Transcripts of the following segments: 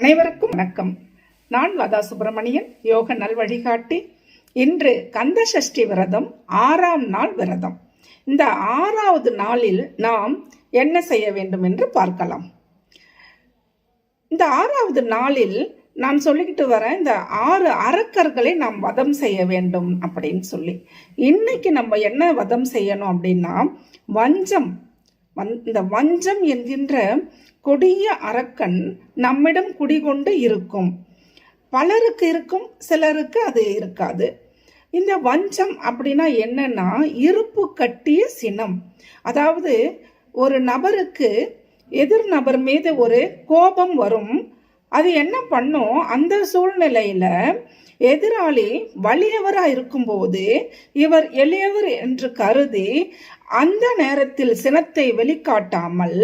அனைவருக்கும் வணக்கம். நான் லதா சுப்பிரமணியன் யோக நல்வழிகாட்டி. இன்று கந்த சஷ்டி விரதம் ஆறாம் நாள் விரதம். இந்த ஆறாவது நாளில் நாம் என்ன செய்ய வேண்டும் என்று பார்க்கலாம். இந்த ஆறாவது நாளில் நான் சொல்லிக்கிட்டு வரேன் இந்த ஆறு அரக்கர்களை நாம் வதம் செய்ய வேண்டும் அப்படின்னு சொல்லி. இன்னைக்கு நம்ம என்ன வதம் செய்யணும் அப்படின்னா வஞ்சம் இந்த வஞ்சம் என்கின்ற கொடிய அரக்கன் நம்மிடம் குடிகொண்டு இருக்கும். பலருக்கு இருக்கும் சிலருக்கு அது இருக்காது. இந்த வஞ்சம் அப்படின்னா என்னன்னா இருப்பு கட்டிய சினம். அதாவது ஒரு நபருக்கு எதிர் நபர் மீது ஒரு கோபம் வரும். அது என்ன பண்ணும்? அந்த சூழ்நிலையில எதிராளி வலியவராக இருக்கும்போது இவர் எளியவர் என்று கருதி அந்த நேரத்தில் சினத்தை வெளிக்காட்டாமல்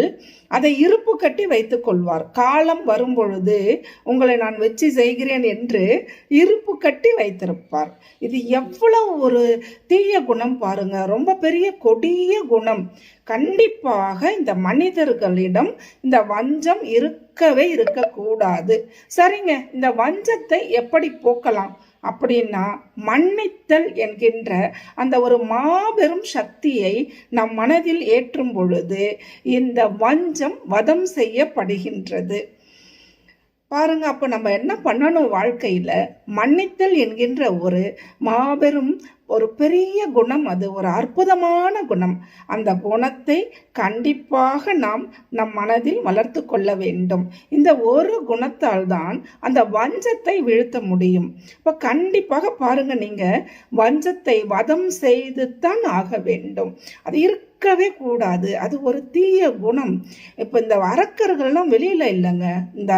அதை இருப்பு கட்டி வைத்துக் கொள்வார். காலம் வரும்பொழுது உங்களை நான் வெற்றி செய்கிறேன் என்று இருப்பு கட்டி வைத்திருப்பார். இது எவ்வளவு ஒரு தீய குணம் பாருங்க. ரொம்ப பெரிய கொடிய குணம். கண்டிப்பாக இந்த மனிதர்களிடம் இந்த வஞ்சம் இருக்கவே இருக்கக்கூடாது. சரிங்க இந்த வஞ்சத்தை எப்படி போக்கலாம்? அப்படின்னா மன்னித்தல் என்கின்ற அந்த ஒரு மாபெரும் சக்தியை நம் மனதில் ஏற்றும் பொழுது இந்த வஞ்சம் வதம் செய்யப்படுகின்றது. பாருங்க அப்போ நம்ம என்ன பண்ணணும் வாழ்க்கையில்? மன்னித்தல் என்கின்ற ஒரு மாபெரும் ஒரு பெரிய குணம் அது ஒரு அற்புதமான குணம். அந்த குணத்தை கண்டிப்பாக நாம் நம் மனதில் வளர்த்து கொள்ள வேண்டும். இந்த ஒரு குணத்தால் தான் அந்த வஞ்சத்தை வீழ்த்த முடியும். இப்போ கண்டிப்பாக பாருங்க நீங்க வஞ்சத்தை வதம் செய்து தான் ஆக வேண்டும். அது இருக்கவே கூடாது. அது ஒரு தீய குணம். இப்போ இந்த அரக்கர்கள்லாம் வெளியில இல்லைங்க. இந்த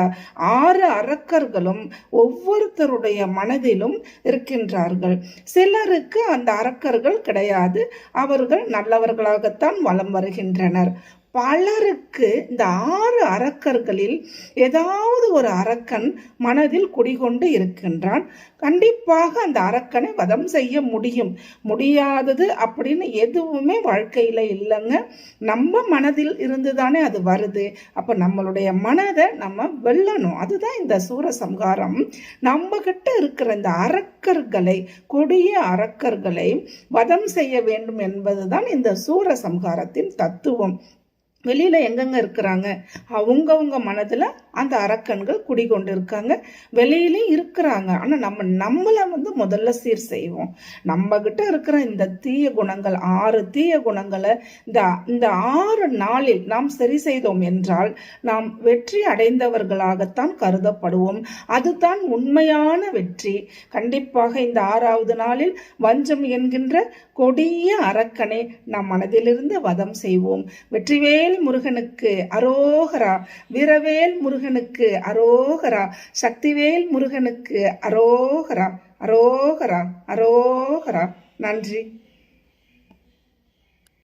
ஆறு அரக்கர்களும் ஒவ்வொருத்தருடைய மனதிலும் இருக்கின்றார்கள். சிலருக்கு அந்த அரக்கர்கள் கிடையாது. அவர்கள் நல்லவர்களாகத்தான் வலம் வருகின்றனர். பலருக்கு இந்த ஆறு அரக்கர்களில் ஏதாவது ஒரு அரக்கன் மனதில் குடிகொண்டு இருக்கின்றான். கண்டிப்பாக அந்த அரக்கனை வதம் செய்ய முடியும். முடியாதது அப்படின்னு எதுவுமே வாழ்க்கையில் இல்லைங்க. நம்ம மனதில் இருந்துதானே அது வருது. அப்போ நம்மளுடைய மனதை நம்ம வெல்லணும். அதுதான் இந்த சூரசம்ஹாரம். சம்ஹாரம் கிட்ட இருக்கிற இந்த அரக்கர்களை கொடிய அரக்கர்களை வதம் செய்ய வேண்டும் என்பதுதான் இந்த சூரசம்ஹாரத்தின் தத்துவம். வெளியில் எங்கெங்க இருக்கிறாங்க? அவங்கவுங்க மனதில் அந்த அரக்கன்கள் குடிகொண்டு இருக்காங்க வெளியிலயும் இருக்கிறாங்க. ஆனால் நம்ம நம்மளை வந்து முதல்ல சீர் செய்வோம். நம்மக்கிட்ட இருக்கிற இந்த தீய குணங்கள் ஆறு தீய குணங்களை இந்த இந்த ஆறு நாளில் நாம் சரி செய்தோம் என்றால் நாம் வெற்றி அடைந்தவர்களாகத்தான் கருதப்படுவோம். அதுதான் உண்மையான வெற்றி. கண்டிப்பாக இந்த ஆறாவது நாளில் வஞ்சம் என்கின்ற கொடிய அரக்கனை நம் மனதிலிருந்து வதம் செய்வோம். வெற்றிவேல் முருகனுக்கு அரோகரா வீரவேல் முருகனுக்கு அரோகரா சக்திவேல் முருகனுக்கு அரோகரா அரோகரா அரோகரா. நன்றி.